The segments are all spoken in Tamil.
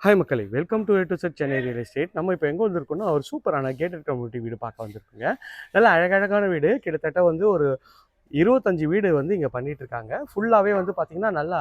ஹாய் மக்களை welcome to to set Chennai real estate நம்ம இப்போ எங்கே வந்திருக்கோம்னா ஒரு சூப்பரான கேட்டட் கம்யூனிட்டி வீடு பார்க்க வந்திருக்குங்க. நல்ல அழகழகான வீடு. கிட்டத்தட்ட வந்து ஒரு இருபத்தஞ்சு வீடு வந்து இங்கே பண்ணிகிட்ருக்காங்க இருக்காங்க ஃபுல்லாகவே வந்து பார்த்திங்கன்னா நல்லா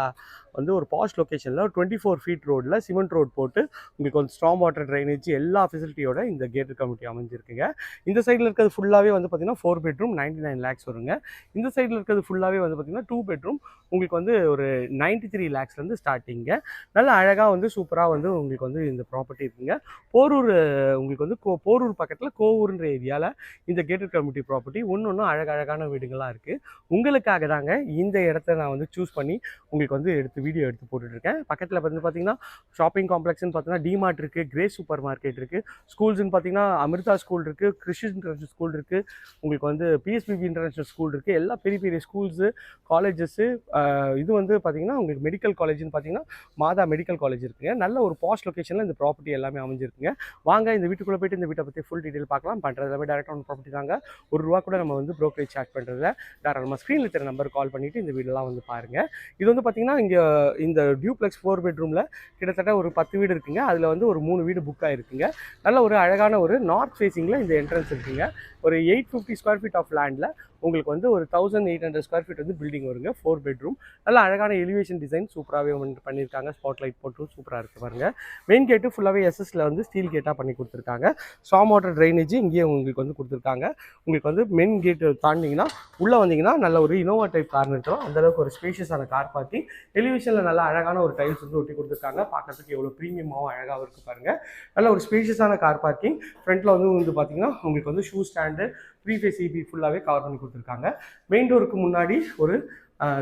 வந்து ஒரு பாஷ் லொக்கேஷனில் டுவெண்ட்டி ஃபோர் ஃபீட் ரோடில் சிமெண்ட் ரோட் போட்டு உங்களுக்கு வந்து ஸ்ட்ராங் வாட்டர் ட்ரைனேஜ் எல்லா ஃபெசிலிட்டியோட இந்த கேட்டர் கமிட்டி அமைஞ்சிருக்குங்க. இந்த சைடில் இருக்கிறது ஃபுல்லாகவே வந்து பார்த்திங்கன்னா four bedroom ninety nine lakhs வருங்க. இந்த சைடில் இருக்கிறது ஃபுல்லாகவே வந்து பார்த்திங்கன்னா டூ பெட்ரூம் உங்களுக்கு வந்து ஒரு நைன்ட்டி த்ரீ லேக்ஸ்லேருந்து ஸ்டார்டிங்க நல்ல அழகாக வந்து சூப்பராக வந்து உங்களுக்கு வந்து இந்த ப்ராப்பர்ட்டி இருக்குங்க. போரூர் உங்களுக்கு வந்து கோ போரூர் பக்கத்தில் கோவூர்ன்ற ஏரியாவில் இந்த கேட்டர் கமிட்டி ப்ராப்பர்ட்டி ஒன்று ஒன்றும் அழகழகான வீடுகளாக இருக்குது உங்களுக்காக தாங்க இந்த இடத்த நான் வந்து சூஸ் பண்ணி உங்களுக்கு வந்து எடுத்து வீடியோ எடுத்து போட்டுட்ருக்கேன். பக்கத்தில் வந்து பார்த்தீங்கன்னா ஷாப்பிங் காம்ப்ளெக்ஸ்னு பார்த்தீங்கன்னா டிமார்ட் இருக்குது கிரே சூப்பர் மார்க்கெட் இருக்குது ஸ்கூல்ஸ்னு பார்த்தீங்கன்னா அமிர்தா ஸ்கூல் இருக்குது கிறிஸ்டி இன்டர்நேஷனல் ஸ்கூல் இருக்குது உங்களுக்கு வந்து பிஎஸ்பிபி இன்டர்நேஷனல் ஸ்கூல் இருக்குது எல்லா பெரிய பெரிய ஸ்கூல்ஸு காலேஜஸ்ஸு இது வந்து பார்த்தீங்கன்னா உங்களுக்கு மெடிக்கல் காலேஜ்னு பார்த்தீங்கன்னா மாதா மெடிக்கல் காலேஜ் இருக்குங்க. நல்ல ஒரு பாஸ்ட் லொக்கேஷனில் இந்த ப்ராப்பர்ட்டி எல்லாமே அமைஞ்சிருக்குங்க. வாங்க இந்த வீட்டுக்குள்ளே போய்ட்டு இந்த வீட்டை பற்றி ஃபுல் டீட்டெயில் பார்க்கலாம். பண்ணுறது எல்லாமே டேரெக்டாக ஆன் ப்ராப்பர்ட்டி தாங்க. ஒரு ரூபா கூட நம்ம வந்து ப்ரோக்கரேஜ் சார்ஜ் பண்ணுறதுல தாராளமாக ஸ்க்ரீனில் தெரிய நம்பர் கால் பண்ணிவிட்டு இந்த வீடெல்லாம் வந்து பாருங்கள் இது வந்து பார்த்தீங்கன்னா இங்கே இந்த டியூப்ளெக்ஸ் ஃபோர் பெட்ரூமில் கிட்டத்தட்ட ஒரு பத்து வீடு இருக்குங்க. அதில் வந்து ஒரு மூணு வீடு புக் ஆகிருக்குங்க நல்ல ஒரு அழகான ஒரு நார்த் ஃபேஸிங்கில் இந்த என்ட்ரன்ஸ் இருக்குங்க. ஒரு eight fifty square feet of லேண்டில் உங்களுக்கு வந்து ஒரு thousand eight hundred square feet வந்து பில்டிங் வருங்க ஃபோர் பெட்ரூம் நல்லா அழகான எலிவேஷன் டிசைன் சூப்பராகவே வந்து பண்ணியிருக்காங்க. ஸ்பாட் லைட் போட்டு சூப்பராக இருக்குது பாருங்கள் மெயின் கேட்டு ஃபுல்லாகவே எஸ்எஸ்ல வந்து ஸ்டீல் கேட்டாக பண்ணி கொடுத்துருக்காங்க. ஸ்டாம் வாட்டர் ட்ரைனேஜ் இங்கேயே உங்களுக்கு வந்து கொடுத்துருக்காங்க. உங்களுக்கு வந்து மெயின் கேட்டு தாண்டிங்கன்னா உள்ளே வந்தீங்கன்னா நல்ல ஒரு இனோவா டைப் கார் நிறுத்தம். அந்தளவுக்கு ஒரு ஸ்பேஷியஸான கார் பார்ட்டி எலிவேஷனில் நல்ல அழகான ஒரு டைல்ஸ் வந்து ஒட்டி கொடுத்துருக்காங்க. பார்க்குறதுக்கு எவ்வளோ ப்ரீமியமாகவும் அழகாகவும் இருக்குது பாருங்கள் நல்ல ஒரு ஸ்பேஷியஸான கார் பார்க்கிங் ஃப்ரண்ட்டில் வந்து வந்து பார்த்தீங்கன்னா உங்களுக்கு வந்து shoe stand three phase EB ஃபுல்லாகவே கவர் பண்ணி கொடுத்துருக்காங்க. மெயின் டோருக்கு முன்னாடி ஒரு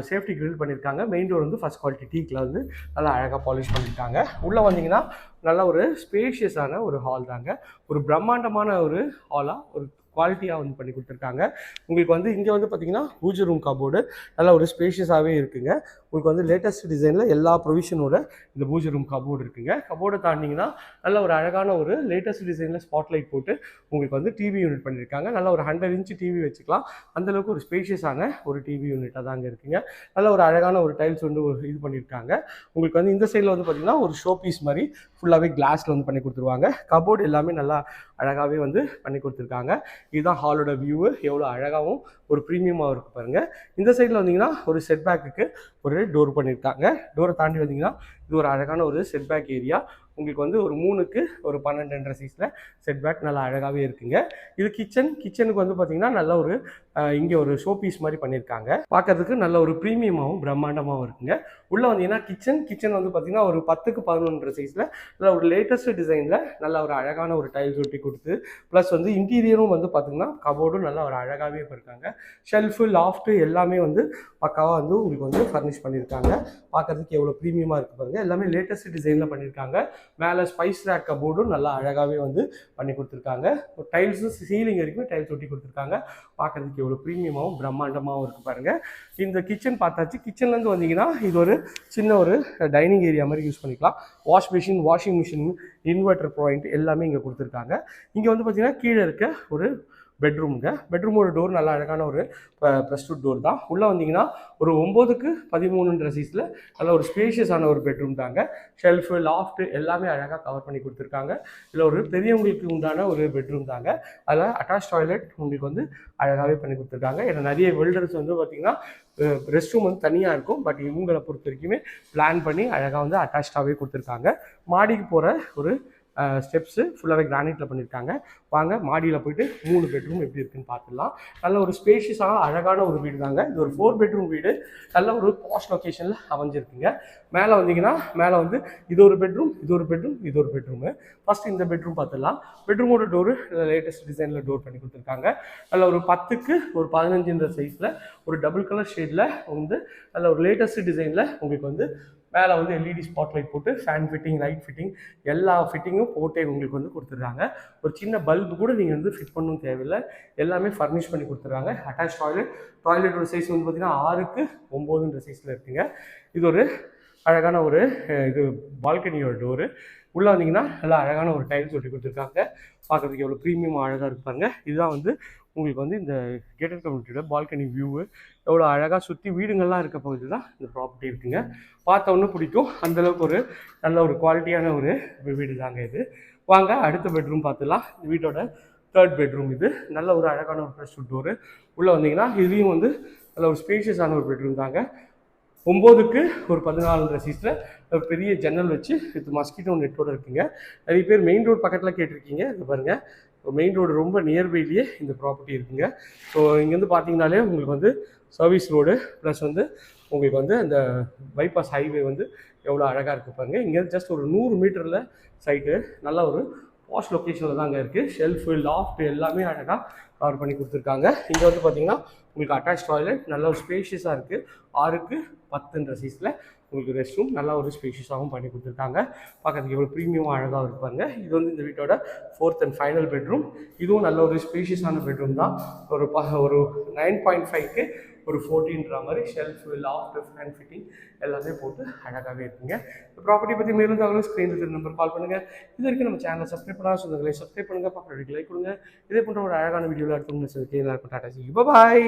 சேஃப்டி கிரில் பண்ணியிருக்காங்க மெயின் டோர் வந்து ஃபஸ்ட் குவாலிட்டி டீக்கில் வந்து நல்லா அழகாக பாலிஷ் பண்ணியிருக்காங்க உள்ளே வந்தீங்கன்னா நல்ல ஒரு ஸ்பேஷியஸான ஒரு ஹால் தாங்க. ஒரு பிரம்மாண்டமான ஒரு ஹாலாக ஒரு குவாலிட்டியாக வந்து பண்ணி கொடுத்துருக்காங்க. உங்களுக்கு வந்து இங்கே வந்து பார்த்தீங்கன்னா பூஜை ரூம் கபோர்டு நல்லா ஒரு ஸ்பேஷியஸாகவே இருக்குங்க. உங்களுக்கு வந்து லேட்டஸ்ட் டிசைனில் எல்லா ப்ரொவிஷனோட இந்த பூஜை ரூம் கபோர்டு இருக்குங்க. கபோர்டை தாண்டிங்கன்னா நல்ல ஒரு அழகான ஒரு லேட்டஸ்ட் டிசைனில் ஸ்பாட்லைட் போட்டு உங்களுக்கு வந்து டிவி யூனிட் பண்ணியிருக்காங்க நல்ல ஒரு ஹண்ட்ரட் இன்ச் டிவி வச்சுக்கலாம். அந்தளவுக்கு ஒரு ஸ்பேஷியஸான ஒரு டிவி யூனிட்டாக தாங்க இருக்குங்க. நல்ல ஒரு அழகான ஒரு டைல்ஸ் வந்து ஒரு இது பண்ணியிருக்காங்க உங்களுக்கு வந்து இந்த சைடில் வந்து பார்த்தீங்கன்னா ஒரு ஷோ பீஸ் மாதிரி ஃபுல்லாகவே கிளாஸில் வந்து பண்ணி கொடுத்துருவாங்க. கபோர்டு எல்லாமே நல்லா அழகாகவே வந்து பண்ணி கொடுத்துருக்காங்க. இதுதான் ஹாலோட வியூவு எவ்வளோ அழகாகவும் ஒரு ப்ரீமியமாக இருக்கு பாருங்கள் இந்த சைடில் வந்தீங்கன்னா ஒரு செட் பேக்குக்கு ஒரு டோர் பண்ணியிருக்காங்க டோரை தாண்டி வந்தீங்கன்னா இது ஒரு அழகான ஒரு செட் பேக் ஏரியா உங்களுக்கு வந்து ஒரு மூணுக்கு ஒரு பன்னெண்டுன்ற சைஸில் செட் பேக் நல்லா அழகாகவே இருக்குங்க. இது கிச்சன் கிச்சனுக்கு வந்து பார்த்தீங்கன்னா நல்ல ஒரு இங்கே ஒரு ஷோ பீஸ் மாதிரி பண்ணியிருக்காங்க பார்க்கறதுக்கு நல்ல ஒரு ப்ரீமியமாகவும் பிரம்மாண்டமாகவும் இருக்குங்க. உள்ளே வந்தீங்கன்னா கிச்சன் கிச்சன் வந்து பார்த்தீங்கன்னா ஒரு பத்துக்கு பதினொன்ற சைஸில் நல்ல ஒரு லேட்டஸ்ட் டிசைனில் நல்ல ஒரு அழகான ஒரு டைல்ஸ் ஒட்டி கொடுத்து ப்ளஸ் வந்து இன்டீரியரும் வந்து பார்த்தீங்கன்னா கபோர்டும் நல்லா ஒரு அழகாகவே இருக்காங்க ஷெல்ஃபு லாஃப்ட்டு எல்லாமே வந்து பக்காவாக வந்து உங்களுக்கு வந்து ஃபர்னிஷ் பண்ணியிருக்காங்க பார்க்கறதுக்கு எவ்வளோ ப்ரீமியமாக இருக்குது பாருங்கள் எல்லாமே லேட்டஸ்ட் டிசைனில் பண்ணியிருக்காங்க மேலே ஸ்பைஸ் ரேக் கபோர்டும் நல்லா அழகாகவே வந்து பண்ணி கொடுத்துருக்காங்க. டைல்ஸும் சீலிங் வரைக்கும் டைல்ஸ் ஒட்டி கொடுத்துருக்காங்க. பார்க்குறதுக்கு எவ்வளோ ப்ரீமியமாகவும் பிரம்மாண்டமாகவும் இருக்குது பாருங்கள் இந்த கிச்சன் பார்த்தாச்சு. கிச்சன்லேருந்து வந்தீங்கன்னா இது ஒரு சின்ன ஒரு டைனிங் ஏரியா மாதிரி யூஸ் பண்ணிக்கலாம். Wash machine washing machine inverter point எல்லாமே இங்கே கொடுத்துருக்காங்க. இங்கே வந்து பார்த்தீங்கன்னா கீழே இருக்க ஒரு பெட்ரூமுங்க பெட்ரூமோட டோர் நல்லா அழகான ஒரு ப்ரெஸ்டூட் டோர் தான். உள்ளே வந்தீங்கன்னா ஒரு ஒம்போதுக்கு பதிமூணுன்ற சீஸில் நல்ல ஒரு ஸ்பேஷியஸான ஒரு பெட்ரூம் தாங்க. ஷெல்ஃபு லாஃப்ட்டு எல்லாமே அழகாக கவர் பண்ணி கொடுத்துருக்காங்க. இதில் ஒரு பெரியவங்களுக்கு உண்டான ஒரு பெட்ரூம் தாங்க. அதில் அட்டாச் டாய்லெட் உங்களுக்கு வந்து அழகாகவே பண்ணி கொடுத்துருக்காங்க. ஏன்னா நிறைய வெல்டர்ஸ் வந்து பார்த்திங்கன்னா ரெஸ்ட் ரூம் வந்து தனியாக இருக்கும். பட் இவங்களை பொறுத்த வரைக்குமே பிளான் பண்ணி அழகாக வந்து அட்டாச்சாகவே கொடுத்துருக்காங்க. மாடிக்கு போகிற ஒரு ஸ்டெப்ஸு ஃபுல்லாகவே கிரானைட்டில் பண்ணியிருக்காங்க வாங்க மாடியில் போயிட்டு மூணு பெட்ரூம் எப்படி இருக்குன்னு பார்த்துடலாம். நல்ல ஒரு ஸ்பேஷியஸாக அழகான ஒரு வீடு தாங்க. இது ஒரு ஃபோர் பெட்ரூம் வீடு. நல்ல ஒரு பாஸ்ட் லொக்கேஷனில் அமைஞ்சிருக்குங்க. மேலே வந்தீங்கன்னா மேலே வந்து இது ஒரு பெட்ரூம் இது ஒரு பெட்ரூம் இது ஒரு பெட்ரூமு ஃபஸ்ட் இந்த பெட்ரூம் பார்த்துடலாம். பெட்ரூமோட டோரு லேட்டஸ்ட் டிசைனில் டோர் பண்ணி கொடுத்துருக்காங்க. நல்ல ஒரு பத்துக்கு ஒரு பதினஞ்சுன்ற சைஸில் ஒரு டபுள் கலர் ஷேடில் வந்து நல்ல ஒரு லேட்டஸ்ட் டிசைனில் உங்களுக்கு வந்து மேலே வந்து எல்இடி ஸ்பாட் லைட் போட்டு ஃபேன் ஃபிட்டிங் லைட் ஃபிட்டிங் எல்லா ஃபிட்டிங்கும் போட்டே உங்களுக்கு வந்து கொடுத்துருக்காங்க ஒரு சின்ன பல்பு கூட நீங்கள் வந்து ஃபிட் பண்ணணும் தேவையில்லை. எல்லாமே ஃபர்னிஷ் பண்ணி கொடுத்துருக்காங்க அட்டாச் டாய்லெட் டாய்லெட்டோட சைஸ் வந்து பார்த்தீங்கன்னா ஆறுக்கு ஒம்போதுன்ற சைஸில் இருக்குங்க. இது ஒரு அழகான ஒரு இது பால்கனியோட டோரு உள்ளே வந்தீங்கன்னா நல்லா அழகான ஒரு டைல்ஸ் ஒட்டி கொடுத்துருக்காங்க. பார்க்குறதுக்கு எவ்வளோ ப்ரீமியம் அழகாக இருப்பாங்க இதுதான் வந்து உங்களுக்கு வந்து இந்த கேட்டட் கம்யூனிட்டியோட பால்கனி வியூவு எவ்வளோ அழகாக சுற்றி வீடுங்கள்லாம் இருக்க பகுதி தான் இந்த ப்ராப்பர்ட்டி இருக்குங்க. பார்த்த பிடிக்கும். அந்தளவுக்கு ஒரு நல்ல ஒரு குவாலிட்டியான ஒரு வீடு தாங்க இது. வாங்க அடுத்த பெட்ரூம் பார்த்துலாம் இந்த வீட்டோட தேர்ட் பெட்ரூம் இது. நல்ல ஒரு அழகான ஒரு ப்ரெஷ் டோரு உள்ளே வந்தீங்கன்னா இதுலேயும் வந்து நல்ல ஒரு ஸ்பேஷியஸான ஒரு பெட்ரூம் தாங்க. ஒம்போதுக்கு ஒரு பதினாலு சீட்டில் ஒரு பெரிய ஜன்னல் வச்சு இது மஸ்கிட்டோ நெட்டோட இருக்குங்க. நிறைய பேர் மெயின் ரோடு பக்கத்தில் கேட்டிருக்கீங்க. இது பாருங்கள் மெயின் ரோடு ரொம்ப நியர்பைலேயே இந்த ப்ராப்பர்ட்டி இருக்குங்க. ஸோ இங்கேருந்து பார்த்தீங்கனாலே உங்களுக்கு வந்து சர்வீஸ் ரோடு ப்ளஸ் வந்து உங்களுக்கு வந்து அந்த பைபாஸ் ஹைவே வந்து எவ்வளோ அழகாக இருக்குது பாருங்க. இங்கேருந்து ஜஸ்ட் ஒரு நூறு மீட்டரில் சைட்டு நல்ல ஒரு வாஷ் லொக்கேஷனில் தாங்க இருக்குது ஷெல்ஃபு லாஃப்ட் எல்லாமே அழகாக கவர் பண்ணி கொடுத்துருக்காங்க. இங்கே வந்து பார்த்தீங்கன்னா உங்களுக்கு அட்டாச் டாய்லெட் நல்ல ஒரு ஸ்பேஷியஸாக இருக்குது ஆறுக்கு பத்துன்ற சீஸில் உங்களுக்கு ரெஸ்ட் ரூம் நல்லா ஒரு ஸ்பேஷியஸாகவும் பண்ணி கொடுத்துருக்காங்க. பார்க்கறதுக்கு எவ்வளோ ப்ரீமியமாக அழகாக இருப்பாங்க இது வந்து இந்த வீட்டோட ஃபோர்த் அண்ட் ஃபைனல் பெட்ரூம் இதுவும் நல்ல ஒரு ஸ்பேஷியஸான பெட்ரூம் தான். ஒரு ப ஒரு நைன் பாயிண்ட் ஃபைவ்க்கு ஒரு ஃபோர்டீன்ற மாதிரி ஷெல்ஃப் லாஃப்ட் ஃபேன் ஃபிட்டிங் எல்லாமே போட்டு அழகாகவே இருக்குங்க. இந்த ப்ராப்பர்ட்டி பற்றி மேலும் தகவலும் ஸ்க்ரீனில் நம்பர் கால் பண்ணுங்கள் இது வரைக்கும் நம்ம சேனலை சப்ஸ்கிரைப் பண்ணால் சொந்தங்களை சப்ஸ்கிரைப் பண்ணுங்கள் பக்கம் லைக் கொடுங்க. இதே போன்ற ஒரு அழகான வீடியோவில் எடுத்து உங்களுக்கு டாட்டா சி பாய்